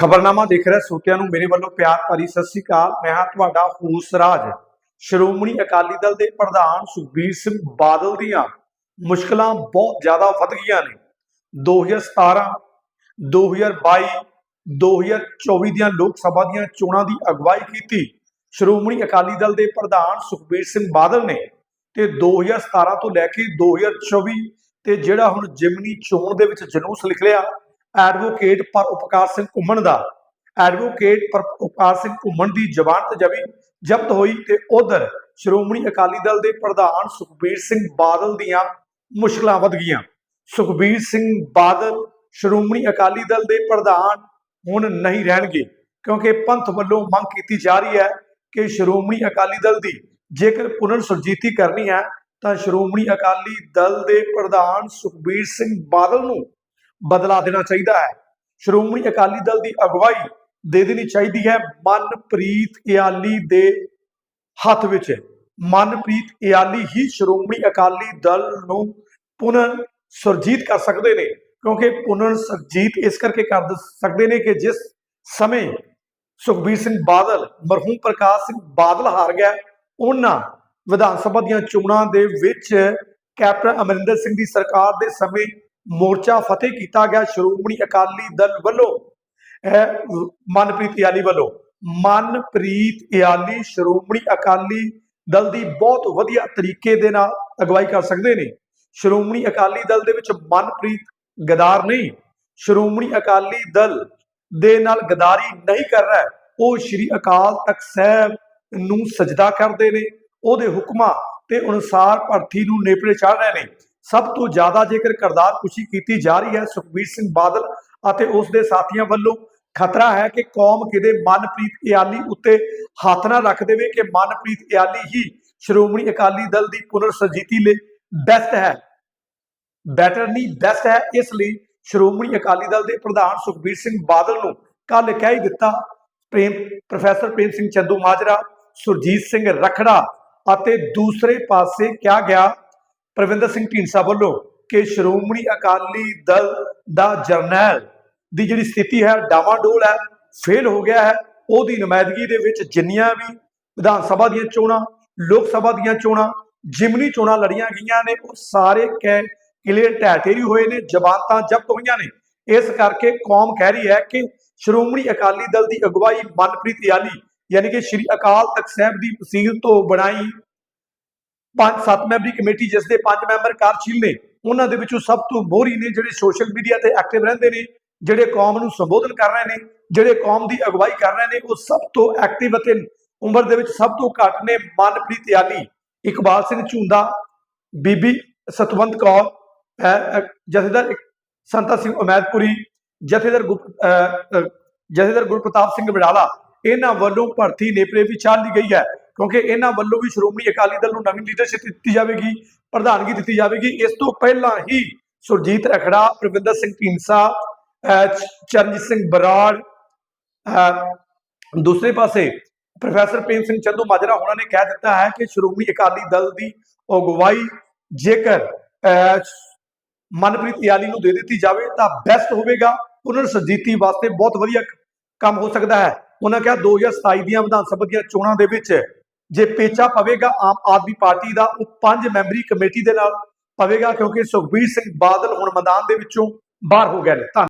ਖਬਰਨਾਮਾ ਦੇਖ ਰਿਹਾ ਸੋਤਿਆਂ ਨੂੰ ਮੇਰੇ ਵੱਲੋਂ ਪਿਆਰ ਭਰੀ ਸਤਿ ਸ੍ਰੀ ਅਕਾਲ। ਮੈਂ ਹਾਂ ਤੁਹਾਡਾ ਹੂਸ ਰਾਜ। ਸ਼੍ਰੋਮਣੀ ਅਕਾਲੀ ਦਲ ਦੇ ਪ੍ਰਧਾਨ ਸੁਖਬੀਰ ਸਿੰਘ ਬਾਦਲ ਦੀਆਂ ਮੁਸ਼ਕਲਾਂ ਬਹੁਤ ਜ਼ਿਆਦਾ ਵੱਧ ਗਈਆਂ ਨੇ। 2017 2022 2024 ਦੀਆਂ ਲੋਕ ਸਭਾ ਦੀਆਂ ਚੋਣਾਂ ਦੀ ਅਗਵਾਈ ਕੀਤੀ ਸ਼੍ਰੋਮਣੀ ਅਕਾਲੀ ਦਲ ਦੇ ਪ੍ਰਧਾਨ ਸੁਖਬੀਰ ਸਿੰਘ ਬਾਦਲ ਨੇ ਤੇ 2017 ਤੋਂ ਲੈ ਕੇ 2024 ਤੇ ਜਿਹੜਾ ਹੁਣ ਜਿਮਨੀ ਚੋਣ ਦੇ ਵਿੱਚ ਜਲੂਸ ਲਿਆ ਐਡਵੋਕੇਟ ਪਰ ਉਪਕਾਰ ਸਿੰਘ ਘੁੰਮਣ ਦਾ। ਐਡਵੋਕੇਟ ਪਰ ਉਪਕਾਰ ਸਿੰਘ ਘੁੰਮਣ ਦੀ ਜ਼ਬਾਨ ਜਬੀ ਜ਼ਬਤ ਹੋਈ ਤੇ ਉਧਰ ਸ਼੍ਰੋਮਣੀ ਅਕਾਲੀ ਦਲ ਦੇ ਪ੍ਰਧਾਨ ਸੁਖਬੀਰ ਸਿੰਘ ਬਾਦਲ ਦੀਆਂ ਮੁਸ਼ਕਲਾਂ ਵਧ ਗਈਆਂ। ਸੁਖਬੀਰ ਸਿੰਘ ਬਾਦਲ ਸ਼੍ਰੋਮਣੀ ਅਕਾਲੀ ਦਲ ਦੇ ਪ੍ਰਧਾਨ ਹੁਣ ਨਹੀਂ ਰਹਿਣਗੇ ਕਿਉਂਕਿ ਪੰਥ ਵੱਲੋਂ ਮੰਗ ਕੀਤੀ ਜਾ ਰਹੀ ਹੈ ਕਿ ਸ਼੍ਰੋਮਣੀ ਅਕਾਲੀ ਦਲ ਦੀ ਜੇਕਰ ਪੁਨਰ ਸੁਰਜੀਤੀ ਕਰਨੀ ਹੈ ਤਾਂ ਸ਼੍ਰੋਮਣੀ ਅਕਾਲੀ ਦਲ ਦੇ ਪ੍ਰਧਾਨ ਸੁਖਬੀਰ ਸਿੰਘ ਬਾਦਲ ਨੂੰ ਬਦਲਾ ਦੇਣਾ ਚਾਹੀਦਾ ਹੈ। ਸ਼੍ਰੋਮਣੀ ਅਕਾਲੀ ਦਲ ਦੀ ਅਗਵਾਈ ਦੇ ਦੇਣੀ ਚਾਹੀਦੀ ਹੈ ਮਨਪ੍ਰੀਤ ਇਆਲੀ ਦੇ ਹੱਥ ਵਿੱਚ। ਮਨਪ੍ਰੀਤ ਇਆਲੀ ਹੀ ਸ਼੍ਰੋਮਣੀ ਅਕਾਲੀ ਦਲ ਨੂੰ ਪੁਨਰ ਸੁਰਜੀਤ ਕਰ ਸਕਦੇ ਨੇ, ਕਿਉਂਕਿ ਪੁਨਰ ਸੁਰਜੀਤ ਇਸ ਕਰਕੇ ਕਰ ਸਕਦੇ ਨੇ ਕਿ ਜਿਸ ਸਮੇਂ ਸੁਖਬੀਰ ਸਿੰਘ ਬਾਦਲ, ਮਰਹੂਮ ਪ੍ਰਕਾਸ਼ ਸਿੰਘ ਬਾਦਲ ਹਾਰ ਗਿਆ, ਉਹਨਾਂ ਵਿਧਾਨ ਸਭਾ ਦੀਆਂ ਚੋਣਾਂ ਦੇ ਵਿੱਚ ਕੈਪਟਨ ਅਮਰਿੰਦਰ ਸਿੰਘ ਦੀ ਸਰਕਾਰ ਦੇ ਸਮੇਂ ਮੋਰਚਾ ਫਤਿਹ ਕੀਤਾ ਗਿਆ ਸ਼੍ਰੋਮਣੀ ਅਕਾਲੀ ਦਲ ਵੱਲੋਂ ਮਨਪ੍ਰੀਤ ਇਆਲੀ ਵੱਲੋਂ। ਮਨਪ੍ਰੀਤ ਇਆਲੀ ਸ਼੍ਰੋਮਣੀ ਅਕਾਲੀ ਦਲ ਦੀ ਬਹੁਤ ਵਧੀਆ ਤਰੀਕੇ ਦੇ ਨਾਲ ਅਗਵਾਈ ਕਰ ਸਕਦੇ ਨੇ। ਸ਼੍ਰੋਮਣੀ ਅਕਾਲੀ ਦਲ ਦੇ ਵਿੱਚ ਮਨਪ੍ਰੀਤ ਗਦਾਰ ਨਹੀਂ, ਸ਼੍ਰੋਮਣੀ ਅਕਾਲੀ ਦਲ ਦੇ ਨਾਲ ਗਦਾਰੀ ਨਹੀਂ ਕਰ ਰਿਹਾ ਉਹ ਸ਼੍ਰੀ ਅਕਾਲ ਤਖਤ ਸਾਹਿਬ ਨੂੰ ਸਜਦਾ ਕਰਦੇ ਨੇ, ਉਹਦੇ ਹੁਕਮਾਂ ਤੇ ਅਨੁਸਾਰ ਭਰਤੀ ਨੂੰ ਨੇਪਰੇ ਚਾੜ ਰਹੇ ਨੇ। ਸਭ ਤੋਂ ਜ਼ਿਆਦਾ ਜੇਕਰ ਕਰਦਾਰ ਖੁਸ਼ੀ ਕੀਤੀ ਜਾ ਰਹੀ ਹੈ ਸੁਖਬੀਰ ਸਿੰਘ ਬਾਦਲ ਅਤੇ ਉਸ ਦੇ ਸਾਥੀਆਂ ਵੱਲੋਂ, ਖਤਰਾ ਹੈ ਕਿ ਕੌਮ ਕਿਤੇ ਮਨਪ੍ਰੀਤ ਇਆਲੀ ਉੱਤੇ ਹੱਥ ਨਾ ਰੱਖ ਦੇਵੇ ਕਿ ਮਨਪ੍ਰੀਤ ਇਆਲੀ ਹੀ ਸ਼੍ਰੋਮਣੀ ਅਕਾਲੀ ਦਲ ਦੀ ਪੁਨਰ ਸਰਜੀਤੀ ਲਈ ਬੈਸਟ ਹੈ। ਬੈਟਰ ਨਹੀਂ ਬੈਸਟ ਹੈ, ਇਸ ਲਈ ਸ਼੍ਰੋਮਣੀ ਅਕਾਲੀ ਦਲ ਦੇ ਪ੍ਰਧਾਨ ਸੁਖਬੀਰ ਸਿੰਘ ਬਾਦਲ ਨੂੰ ਕੱਲ ਕਹਿ ਹੀ ਦਿੱਤਾ, ਪ੍ਰੇਮ, ਪ੍ਰੋਫੈਸਰ ਪ੍ਰੇਮ ਸਿੰਘ ਚੰਦੂ ਮਾਜਰਾ, ਸੁਰਜੀਤ ਸਿੰਘ ਰਖੜਾ ਅਤੇ ਦੂਸਰੇ ਪਾਸੇ ਕਿਹਾ ਗਿਆ ਪ੍ਰਵਿੰਦਰ ਸਿੰਘ ਢੀਂਡਸਾ ਵੱਲੋਂ ਕਿ ਸ਼੍ਰੋਮਣੀ ਅਕਾਲੀ ਦਲ ਦਾ ਜਰਨੈਲ ਦੀ ਜਿਹੜੀ ਸਥਿਤੀ ਹੈ ਡਾਵਾਡੋਲ ਹੈ, ਫੇਲ ਹੋ ਗਿਆ ਹੈ, ਉਹਦੀ ਨੁਮਾਇੰਦਗੀ ਦੇ ਵਿੱਚ ਜਿੰਨੀਆਂ ਵੀ ਵਿਧਾਨ ਸਭਾ ਦੀਆਂ ਚੋਣਾਂ, ਲੋਕ ਸਭਾ ਦੀਆਂ ਚੋਣਾਂ, ਜਿਮਨੀ ਚੋਣਾਂ ਲੜੀਆਂ ਗਈਆਂ ਨੇ, ਉਹ ਸਾਰੇ ਕੈ, ਕਿਲੇ ਢਹਿ ਹੋਏ ਨੇ ਜ਼ਬਾਤਾਂ ਜ਼ਬਤ ਹੋਈਆਂ ਨੇ। ਇਸ ਕਰਕੇ ਕੌਮ ਕਹਿ ਰਹੀ ਹੈ ਕਿ ਸ਼੍ਰੋਮਣੀ ਅਕਾਲੀ ਦਲ ਦੀ ਅਗਵਾਈ ਮਨਪ੍ਰੀਤ ਇਆਲੀ ਯਾਨੀ ਕਿ ਸ਼੍ਰੀ ਅਕਾਲ ਤਖਤ ਸਾਹਿਬ ਦੀ ਤਹਿਸੀਲ ਤੋਂ ਬਣਾਈ ਪੰਜ ਸੱਤ ਮੈਂਬਰੀ ਕਮੇਟੀ ਜਿਸ ਦੇ ਪੰਜ ਮੈਂਬਰ ਕਾਰਜਸ਼ੀਲ ਨੇ, ਉਹਨਾਂ ਦੇ ਵਿੱਚੋਂ ਸਭ ਤੋਂ ਮੋਹਰੀ ਨੇ ਜਿਹੜੇ ਸੋਸ਼ਲ ਮੀਡੀਆ ਤੇ ਐਕਟਿਵ ਰਹਿੰਦੇ ਨੇ, ਜਿਹੜੇ ਕੌਮ ਨੂੰ ਸੰਬੋਧਨ ਕਰ ਰਹੇ ਨੇ, ਜਿਹੜੇ ਕੌਮ ਦੀ ਅਗਵਾਈ ਕਰ ਰਹੇ ਨੇ, ਉਹ ਸਭ ਤੋਂ ਐਕਟਿਵ ਅਤੇ ਉਮਰ ਦੇ ਵਿੱਚ ਸਭ ਤੋਂ ਘੱਟ ਨੇ ਮਨਪ੍ਰੀਤ ਯਾਲੀ ਇਕਬਾਲ ਸਿੰਘ ਝੁੰਦਾ, ਬੀਬੀ ਸਤਵੰਤ ਕੌਰ ਜਥੇਦਾਰ ਸੰਤਾ ਸਿੰਘ ਉਮੈਦਪੁਰੀ, ਜਥੇਦਾਰ ਗੁਰ ਜਥੇਦਾਰ ਗੁਰਪ੍ਰਤਾਪ ਸਿੰਘ ਬੜਾਲਾ ਇਹਨਾਂ ਵੱਲੋਂ ਭਰਤੀ ਨੇਪਰੇ ਵੀ ਲਈ ਗਈ ਹੈ। ਕਿਉਂਕਿ ਇਹਨਾਂ ਵੱਲੋਂ ਵੀ ਸ਼੍ਰੋਮਣੀ ਅਕਾਲੀ ਦਲ ਨੂੰ ਨਵੀਂ ਲੀਡਰਸ਼ਿਪ ਦਿੱਤੀ ਜਾਵੇਗੀ ਪ੍ਰਧਾਨਗੀ ਦਿੱਤੀ ਜਾਵੇਗੀ। ਇਸ ਤੋਂ ਪਹਿਲਾਂ ਹੀ ਸੁਰਜੀਤ ਰਖੜਾ ਪ੍ਰਵਿੰਦਰ ਸਿੰਘ ਢੀਂਡਸਾ ਚਰਨਜੀਤ ਸਿੰਘ ਬਰਾੜ ਦੂਸਰੇ ਪਾਸੇ ਪ੍ਰੋਫੈਸਰ ਪ੍ਰੇਮ ਸਿੰਘ ਚੰਦੂ ਮਾਜਰਾ ਉਹਨਾਂ ਨੇ ਕਹਿ ਦਿੱਤਾ ਹੈ ਕਿ ਸ਼੍ਰੋਮਣੀ ਅਕਾਲੀ ਦਲ ਦੀ ਅਗਵਾਈ ਜੇਕਰ ਅਹ, ਮਨਪ੍ਰੀਤ ਯਾਲੀ ਨੂੰ ਦੇ ਦਿੱਤੀ ਜਾਵੇ ਤਾਂ ਬੈਸਟ ਹੋਵੇਗਾ। ਉਹਨਾਂ ਨੂੰ ਸਰਜੀਤੀ ਵਾਸਤੇ ਬਹੁਤ ਵਧੀਆ ਕੰਮ ਹੋ ਸਕਦਾ ਹੈ। ਉਹਨਾਂ ਕਿਹਾ 2027 ਦੀਆਂ ਵਿਧਾਨ ਸਭਾ ਦੀਆਂ ਚੋਣਾਂ ਦੇ ਵਿੱਚ ਜੇ ਪੇਚਾ ਪਵੇਗਾ ਆਮ ਆਦਮੀ ਪਾਰਟੀ ਦਾ, ਉਹ ਪੰਜ ਮੈਂਬਰੀ ਕਮੇਟੀ ਦੇ ਨਾਲ ਪਵੇਗਾ ਕਿਉਂਕਿ ਸੁਖਬੀਰ ਸਿੰਘ ਬਾਦਲ ਹੁਣ ਮੈਦਾਨ ਦੇ ਵਿੱਚੋਂ ਬਾਹਰ ਹੋ ਗਏ ਨੇ। ਧੰਨ